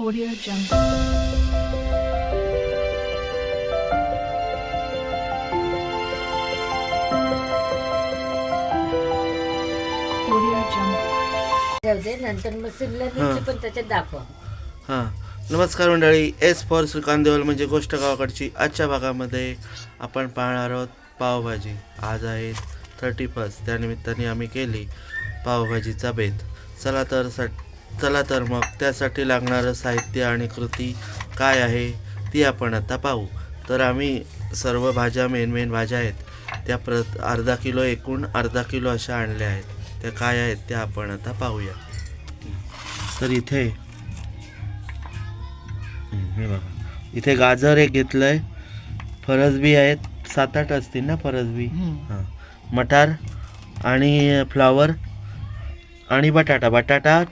Audio Jungle. Audio Jungle. जाऊ दे नंतर मग शिमला मिरची पण त्याच्यात दाखव. हां. नमस्कार मंडळी एस फॉर श्रीकांत देवल म्हणजे गोष्ट गावाकडची. आजच्या भागामध्ये आपण पाहणार आहोत पावभाजी. आज आहे थर्टी फर्स्ट त्यानिमित्ताने आम्ही केली पावभाजीचा बेत. चला तर सा चला तर मग त्यासाठी लागणारं साहित्य आणि कृती काय आहे ती आपण आता पाहू. तर आम्ही सर्व भाज्या मेन मेन भाज्या आहेत त्या प्र अर्धा किलो एकूण अर्धा किलो अशा आणल्या आहेत. त्या काय आहेत त्या आपण आता पाहूया. तर इथे हे इथे गाजर एक घेतलंय. फरसबी आहेत. सात आठ असतील ना फरसबी? हां. मटार आणि फ्लावर आणि बटाटा. बटाटा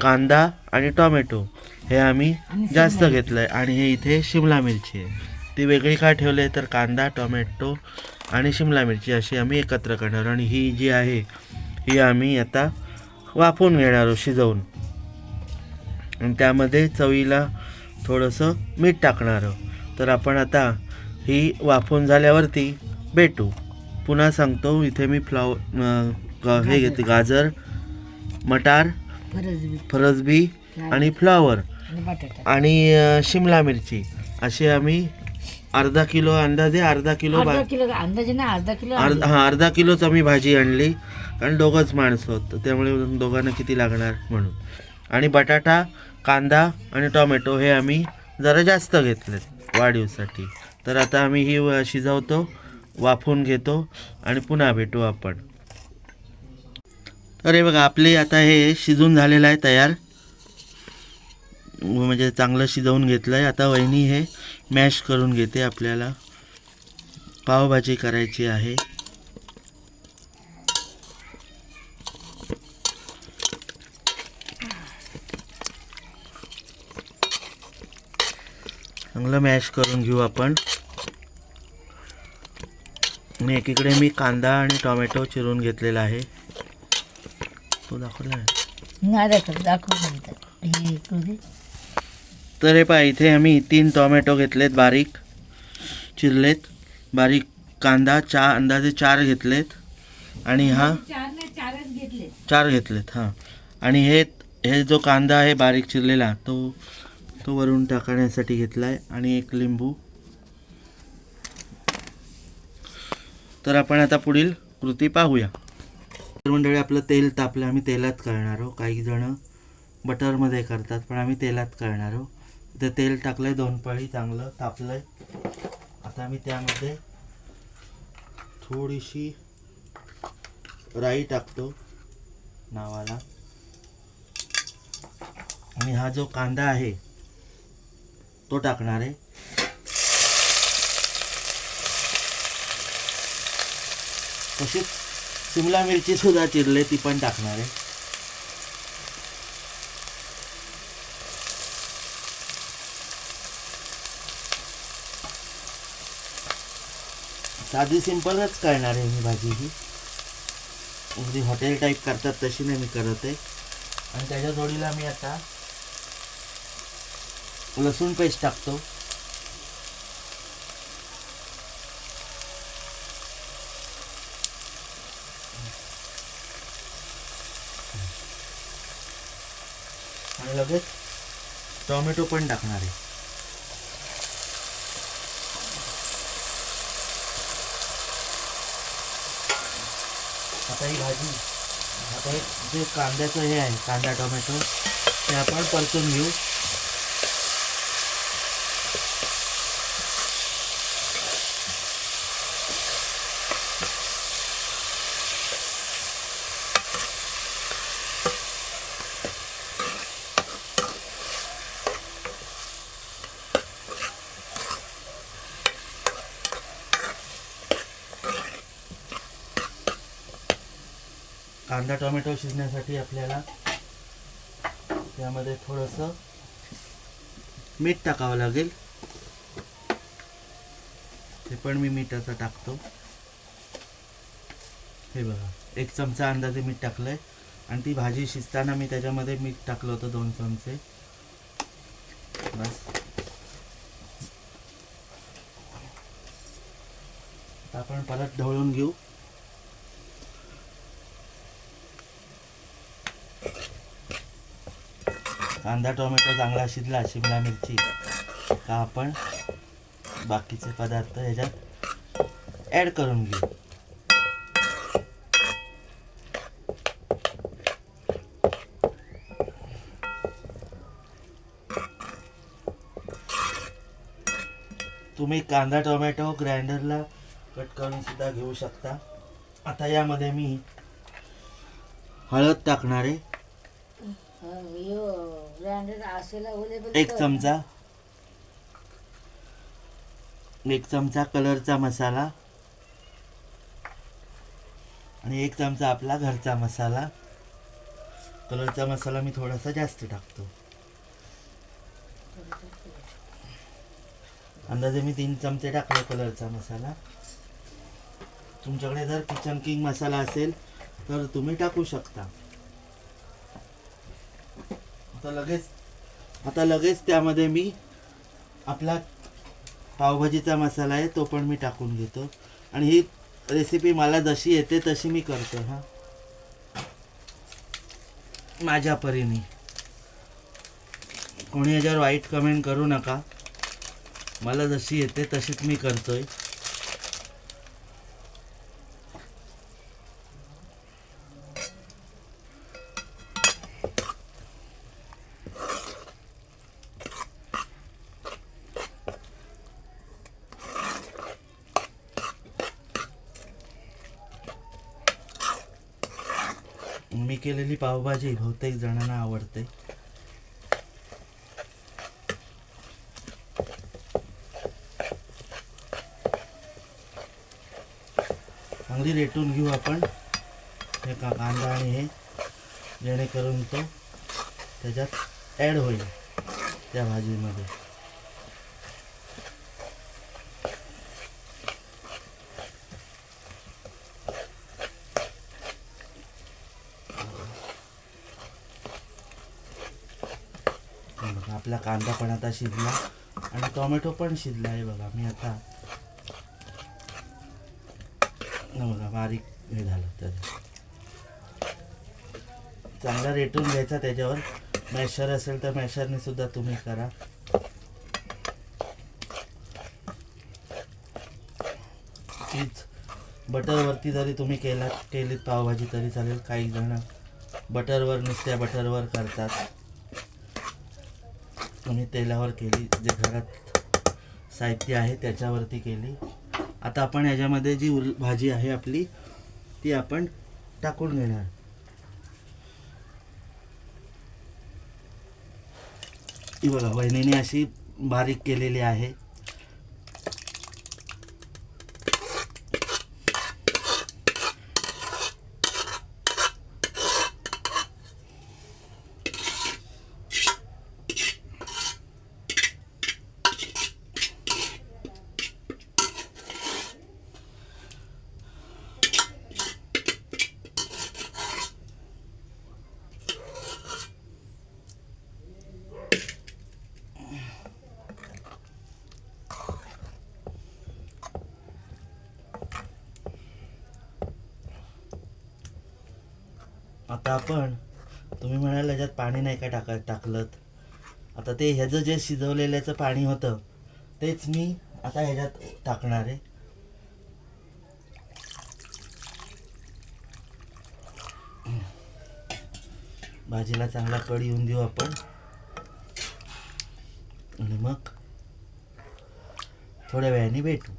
कांदा आणि टोमॅटो हे आम्ही जास्त शिमला घेतलंय. आणि हे इथे शिमला मिरची आहे. ती वेगळी का ठेवले तर कांदा टोमॅटो आणि शिमला मिरची अशी आम्ही एकत्र करणार. आणि ही जी आहे ही आम्ही आता वाफवून घेणार आहोत शिजवून. आणि त्यामध्ये चवीला थोडंसं मीठ टाकणार आहोत. तर आपण आता ही वाफवून झाल्यावरती भेटू पुन्हा सांगतो. इथे मी फ्लाव अं, ग- हे घेते गाजर मटार फरसबी फरसबी आणि फ्लावर. आणि बटाटा. आणि अं, शिमला मिरची. असे आम्ही अर्धा किलो अंदाजे अर्धा किलो अर्धा किलो अंदाजे ना अर्धा किलो अर्धा हां अर्धा किलोच आम्ही भाजी आणली. कारण दोघंच माणसं होतं त्यामुळे दोघांना किती लागणार म्हणून. आणि बटाटा कांदा आणि टोमॅटो हे आम्ही जरा जास्त घेतलेत वाढीवसाठी. तर आता आम्ही ही व- शिजवतो वाफवून घेतो आणि पुन्हा भेटू आपण. तर हे बघा आपले आता हे शिजून झालेलं आहे तयार. म्हणजे चांगलं शिजवून घेतलं आहे आता वहिनी हे मॅश करून घेते आपल्याला. पावभाजी करायची आहे. चांगलं मॅश करून घेऊ आपण. आणि एकीकडे मी कांदा आणि टोमॅटो चिरून घेतलेला आहे. तो दाखवला आहे नाही दाखव दाखव नंतर हे करू दे. तर हे पहा इथे आम्ही तीन टोमॅटो घेतलेत बारीक चिरलेत. बारीक कांदा चार अंदाजे चार घेतलेत. आणि हा चार नाही चारच घेतले चार घेतलेत हां. आणि हे हे जो कांदा आहे बारीक चिरलेला तो तो वरून टाकण्यासाठी घेतला आहे आणि एक लिंबू. तर आपण आता पुढील कृती पाहूया. तर मंडळी आपलं तेल तापलं आम्ही तेलात करणार आहोत काही जण बटरमध्ये करतात पण आम्ही तेलात करणार आहोत ते तेल टाकलंय दोन पळी चांगलं तापलंय. आता आम्ही त्यामध्ये थोडीशी राई टाकतो नावाला. आणि हा जो कांदा आहे तो टाकणार आहे. तशीच शिमला मिरची सुद्धा चिरले ती पण टाकणार आहे. साधी सिंपलच करणार आहे मी भाजी ही. अगदी हॉटेल टाईप करतात तशी नाही मी करत आहे. आणि त्याच्या जोडीला मी आता लसूण पेस्ट टाकतो. आणि लगेच टोमॅटो पण टाकणार आहे. आता ही भाजी आता जे कांद्याचं हे आहे कांदा टोमॅटो ते आपण परतून घेऊ. कांदा टोमॅटो शिजण्यासाठी आपल्याला त्यामध्ये थोडंसं मीठ टाकावं लागेल. ते पण मी मीठाचं टाकतो. हे बघा एक चमचा अंदाजे मीठ टाकलंय. आणि ती भाजी शिजताना मी त्याच्यामध्ये मीठ टाकलं होतं दोन चमचे. बस. आपण परत ढवळून घेऊ. कांदा टोमॅटो चांगला शिजला शिमला मिरची का आपण बाकीचे पदार्थ ह्याच्यात ॲड करून घेऊ. तुम्ही कांदा टोमॅटो ग्राइंडरला कट करून सुद्धा घेऊ शकता. आता यामध्ये मी हळद टाकणार आहे. अवेलेबल एक चमचा. एक चमचा कलरचा मसाला. आणि एक चमचा आपला घरचा मसाला. कलरचा मसाला मी थोडासा जास्त टाकतो. अंदाजे मी तीन चमचे टाकले कलरचा मसाला. तुमच्याकडे जर किचन किंग मसाला असेल तर तुम्ही टाकू शकता. आता लगेच आता लगेच त्यामध्ये मी आपला पावभाजीचा मसाला आहे तो पण मी टाकून घेतो. आणि ही रेसिपी मला जशी येते तशी मी करतो हां. माझ्या परीने. कोणी याच्यावर वाईट कमेंट करू नका. मला जशी येते तशीच मी करतोय. मी केलेली पावभाजी बहुतेक जणांना आवडते. चांगली रेटून घेऊ आपण. हे का कांदा आणि हे जेणेकरून तो त्याच्यात ॲड होईल त्या भाजीमध्ये हे बघा आपला कांदा पण आता शिजला आणि टोमॅटो पण शिजला आहे बघा मी आता बघा बारीक हे झालं तर. चांगला रेटून घ्यायचा त्याच्यावर. मॅशर असेल तर मॅशरने सुद्धा तुम्ही करा. तीच बटरवरती जरी तुम्ही केला केलीत पावभाजी तरी चालेल. काही जण बटरवर नुसत्या बटरवर करतात. तुम्ही तेलावर केली जे घरात साहित्य आहे त्याच्यावरती केली. आता आपण याच्यामध्ये जी उल भाजी आहे आपली ती आपण टाकून घेणार. ही बघा वहिनीने अशी बारीक केलेली आहे. आता आपण तुम्ही म्हणाल याच्यात पाणी नाही का टाका टाकलं आता ते ह्याचं जे शिजवलेल्याचं पाणी होतं तेच मी आता ह्याच्यात टाकणार आहे. भाजीला चांगला कड येऊन देऊ आपण. आणि मग थोड्या वेळाने भेटू.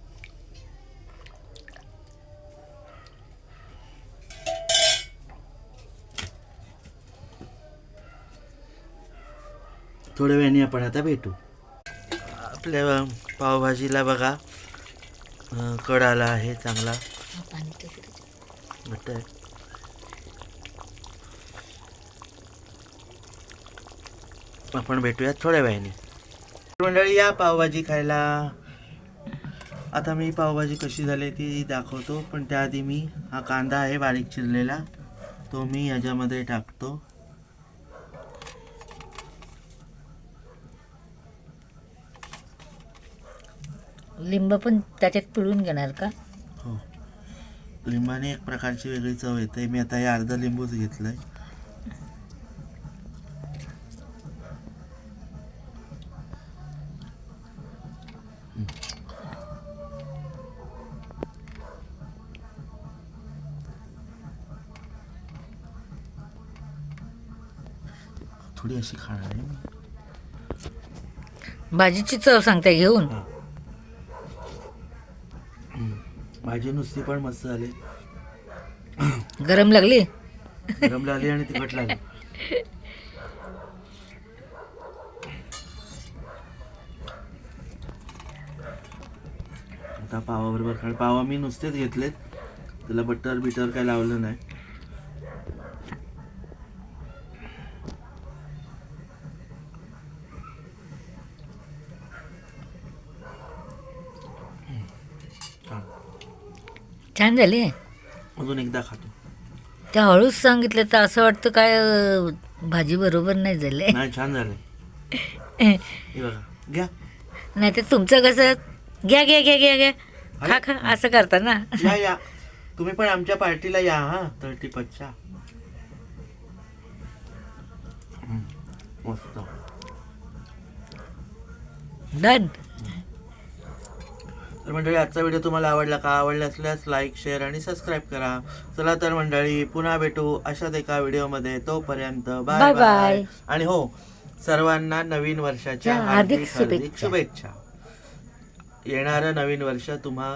थोड्या वेळाने आपण आता भेटू. आपल्या पावभाजीला बघा. कड आला आहे चांगला. आहे आपण भेटूयात थोड्या वेळाने. मंडळी या पावभाजी खायला. आता मी पावभाजी कशी झाली ती दाखवतो पण त्याआधी मी हा कांदा आहे बारीक चिरलेला. तो मी याच्यामध्ये टाकतो. लिंब पण त्याच्यात पिळून घेणार का? हो. लिंबाने एक प्रकारची वेगळी चव येते. मी आता हे अर्धा लिंबूच घेतलंय. थोडी अशी खाणार आहे मी. भाजीची चव सांगते घेऊन. भाजी नुसती पण मस्त झाली. गरम लागली? गरम लागली आणि तिखट लागली. आता पावाबरोबर खाल पावा मी नुसतेच घेतलेत. त्याला बटर बिटर काय लावलं नाही. छान झाली. अजून एकदा खातो. त्या हळूच सांगितलं तर असं वाटतं काय अं, भाजी बरोबर नाही झाले. नाही छान हे बघा घ्या. नाही तर तुमचं कसं घ्या घ्या घ्या घ्या घ्या. खा खा असं करता ना. या या. तुम्ही पण आमच्या पार्टीला या हा. थर्टी पच्च्या मस्त. डन. तर मंडळी आजचा व्हिडिओ तुम्हाला आवडला का? आवडला असल्यास लाईक शेअर आणि सबस्क्राईब करा. चला तर मंडळी पुन्हा भेटू अशाच एका व्हिडिओमध्ये. तोपर्यंत बाय बाय. आणि हो सर्वांना नवीन वर्षाच्या च्या हार्दिक शुभेच्छा. येणारं नवीन वर्ष तुम्हा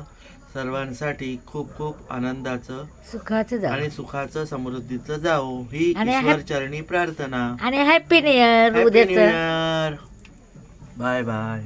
सर्वांसाठी खूप खूप आनंदाचं सुखाचं आणि सुखाचं समृद्धीचं जाओ ही ईश्वर चरणी प्रार्थना. आणि हॅपी न्यू इयर उद्याचं. Bye bye